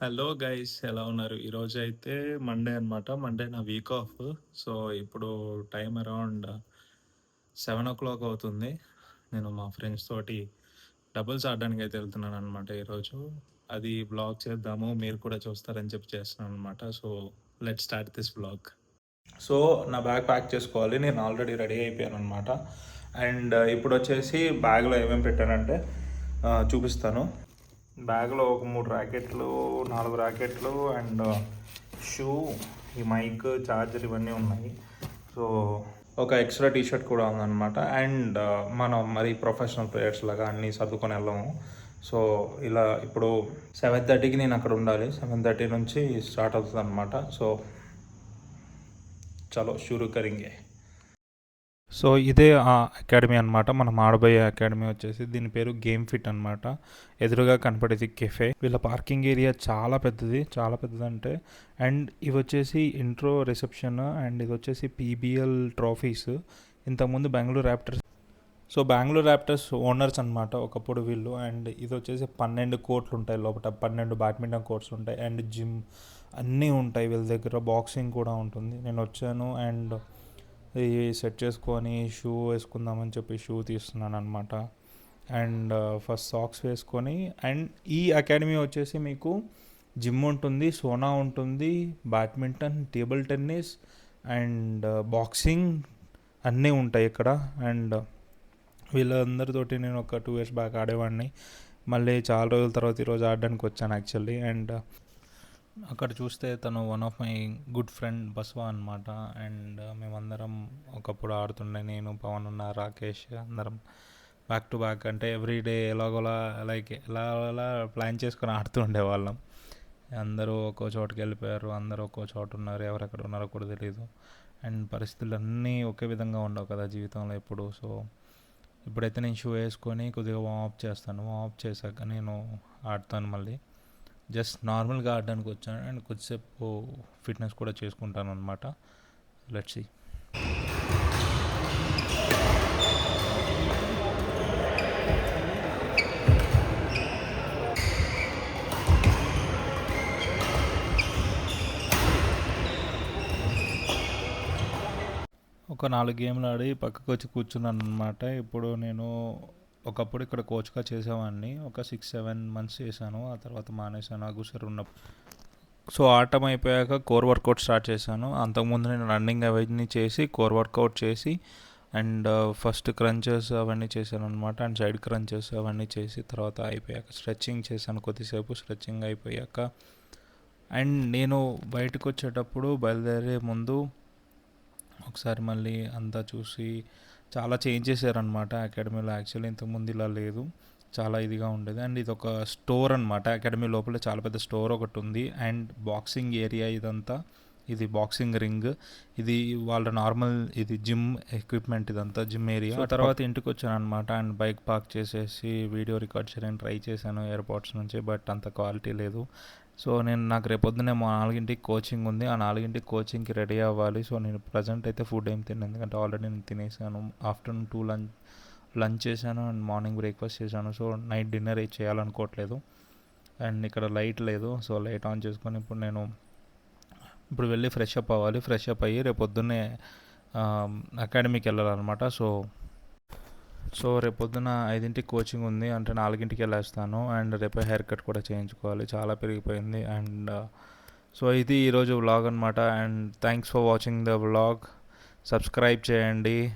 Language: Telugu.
హలో గైస్ ఎలా ఉన్నారు? ఈరోజు అయితే మండే అనమాట. మండే నా వీక్ ఆఫ్. సో, ఇప్పుడు టైం అరౌండ్ 7:00 అవుతుంది. నేను మా ఫ్రెండ్స్ తోటి డబుల్స్ ఆడడానికి అయితే వెళ్తున్నాననమాట ఈరోజు. అది బ్లాగ్ చేద్దాము. మీరు కూడా చూస్తారని చెప్పి చేస్తున్నాను అనమాట so, let's start this blog so, నా బ్యాగ్ ప్యాక్ చేసుకోవాలి. నేను ఆల్రెడీ రెడీ అయిపోయాను అనమాట అండ్ ఇప్పుడు వచ్చేసి బ్యాగ్‌లో ఏమేమి పెట్టానంటే చూపిస్తాను. బ్యాగ్‌లో ఒక మూడు ర్యాకెట్లు, నాలుగు ర్యాకెట్లు అండ్ uh, షూ, ఈ మైక్, చార్జర్ ఇవన్నీ ఉన్నాయి. సో, ఒక ఎక్స్ట్రా టీ షర్ట్ కూడా ఉందనమాట. అండ్ uh, మనం మరి ప్రొఫెషనల్ ప్లేయర్స్ లాగా అన్నీ సర్దుకొని వెళ్ళము. సో, ఇలా ఇప్పుడు 7:30కి నేను అక్కడ ఉండాలి. 7:30 నుంచి స్టార్ట్ అవుతుంది అనమాట సో, చలో షూరు కరింగే. సో, ఇదే ఆ అకాడమీ అనమాట. మనం ఆడబోయే అకాడమీ వచ్చేసి దీని పేరు గేమ్ ఫిట్ అనమాట. ఎదురుగా కనపడేది కెఫే. వీళ్ళ పార్కింగ్ ఏరియా చాలా పెద్దది. చాలా పెద్దదంటే అండ్ ఇవొచ్చేసి ఇంట్రో రిసెప్షన్ అండ్ ఇది వచ్చేసి పీబీఎల్ ట్రోఫీస్. ఇంతకుముందు Bengaluru Raptors so, Bengaluru Raptors owners అనమాట ఒకప్పుడు వీళ్ళు. అండ్ ఇదొచ్చేసి 12 కోర్ట్లుంటాయి లోపట. 12 బ్యాడ్మింటన్ కోర్ట్స్ ఉంటాయి. అండ్ జిమ్ అన్నీ ఉంటాయి వీళ్ళ దగ్గర. బాక్సింగ్ కూడా ఉంటుంది. నేను వచ్చాను అండ్ సెట్ చేసుకొని షూ వేసుకుందామని చెప్పి షూ తీస్తున్నాను అనమాట అండ్ ఫస్ట్ సాక్స్ వేసుకొని అండ్ ఈ అకాడమీ వచ్చేసి మీకు జిమ్ ఉంటుంది, సోనా ఉంటుంది, badminton, table tennis and boxing అన్నీ ఉంటాయి ఇక్కడ. అండ్ వీళ్ళందరితోటి నేను ఒక టూ ఇయర్స్ బ్యాక్ ఆడేవాడిని. మళ్ళీ చాలా రోజుల తర్వాత ఈరోజు ఆడడానికి వచ్చాను యాక్చువల్లీ. అండ్ అక్కడ చూస్తే తను one of my good friend Baswa అనమాట. అండ్ uh, మేమందరం ఒకప్పుడు ఆడుతుండే నేను, పవన్ ఉన్న రాకేష్ అందరం బ్యాక్ టు బ్యాక్ అంటే ఎవ్రీ డే ఎలాగోలా లైక్ ఎలా ఎలా ప్లాన్ చేసుకొని ఆడుతూ ఉండేవాళ్ళం. అందరూ ఒక్కో చోటుకి వెళ్ళిపోయారు. అందరూ ఒక్కో చోటు ఉన్నారు. ఎవరెక్కడ ఉన్నారో కూడా తెలియదు అండ్ పరిస్థితులు అన్నీ ఒకే విధంగా ఉండవు కదా జీవితంలో ఎప్పుడు. సో, ఇప్పుడైతే నేను షూ వేసుకొని కొద్దిగా వామప్ చేస్తాను. వామప్ చేశాక నేను ఆడతాను మళ్ళీ. జస్ట్ నార్మల్‌గా ఆడడానికి వచ్చాను. అండ్ కొద్దిసేపు ఫిట్‌నెస్ కూడా చేసుకుంటాననమాట. Let's see. ఒక నాలుగు గేమ్‌లు ఆడి పక్కకు వచ్చి కూర్చున్నాను అనమాట ఇప్పుడు నేను ఒకప్పుడు ఇక్కడ కోచ్‌గా చేసేవాడిని. ఒక 6, 7 మంత్స్ చేశాను. ఆ తర్వాత మానేశాను అగుసర్ ఉన్నప్పుడు. సో, ఆటం అయిపోయాక కోర్ వర్కౌట్ స్టార్ట్ చేశాను. అంతకుముందు నేను రన్నింగ్ అవన్నీ చేసి కోర్ వర్కౌట్ చేసి అండ్ ఫస్ట్ క్రంచెస్ అవన్నీ చేశాను అనమాట అండ్ సైడ్ క్రంచెస్ అవన్నీ చేసి తర్వాత అయిపోయాక స్ట్రెచ్చింగ్ చేశాను కొద్దిసేపు. స్ట్రెచ్చింగ్ అయిపోయాక అండ్ నేను బయటకొచ్చేటప్పుడు బయలుదేరే ముందు ఒకసారి మళ్ళీ అంతా చూసి చాలా చేంజ్ చేశారనమాట అకాడమీలో. యాక్చువల్లీ ఇంతకుముందు ఇలా లేదు. చాలా ఇదిగా ఉండేది. అండ్ ఇదొక స్టోర్ అనమాట. అకాడమీ లోపల చాలా పెద్ద స్టోర్ ఒకటుంది. అండ్ బాక్సింగ్ ఏరియా ఇదంతా. ఇది బాక్సింగ్ రింగ్. ఇది వాళ్ళ నార్మల్ ఇది జిమ్ ఎక్విప్‌మెంట్ ఇదంతా జిమ్ ఏరియా. తర్వాత ఇంటికొచ్చాననమాట. అండ్ బైక్ పార్క్ చేసేసి వీడియో రికార్డ్ చేయడానికి ట్రై చేశాను ఎయిర్‌పోడ్స్ నుంచి. బట్ అంత క్వాలిటీ లేదు. సో, నేను నాకు రేపొద్దునే నాలుగింటికి కోచింగ్ ఉంది. ఆ నాలుగింటికి కోచింగ్‌కి రెడీ అవ్వాలి. సో, నేను ప్రజెంట్ అయితే ఫుడ్ ఏం తిన్నాను ఎందుకంటే ఆల్రెడీ నేను తినేసాను. ఆఫ్టర్‌నూన్ టూ లంచ్ లంచ్ చేశాను. అండ్ మార్నింగ్ బ్రేక్‌ఫాస్ట్ చేశాను. సో, నైట్ డిన్నర్ ఏం చేయాలనుకోవట్లేదు. అండ్ ఇక్కడ లైట్ లేదు. సో, లైట్ ఆన్ చేసుకొని ఇప్పుడు నేను ఇప్పుడు వెళ్ళి ఫ్రెష్ అప్ అవ్వాలి. ఫ్రెష్ అప్ అయ్యి రేపు పొద్దున్నే అకాడమీకి వెళ్ళాలన్నమాట సో, సో రేపు పొద్దున ఐదింటికి కోచింగ్ ఉంది. అంటే నాలుగింటికి వెళ్ళేస్తాను. అండ్ రేపు హెయిర్ కట్ కూడా చేయించుకోవాలి. చాలా పెరిగిపోయింది. అండ్ uh, సో, ఇది ఈరోజు వ్లాగ్ అనమాట. And thanks for watching the vlog. Subscribe చేయండి.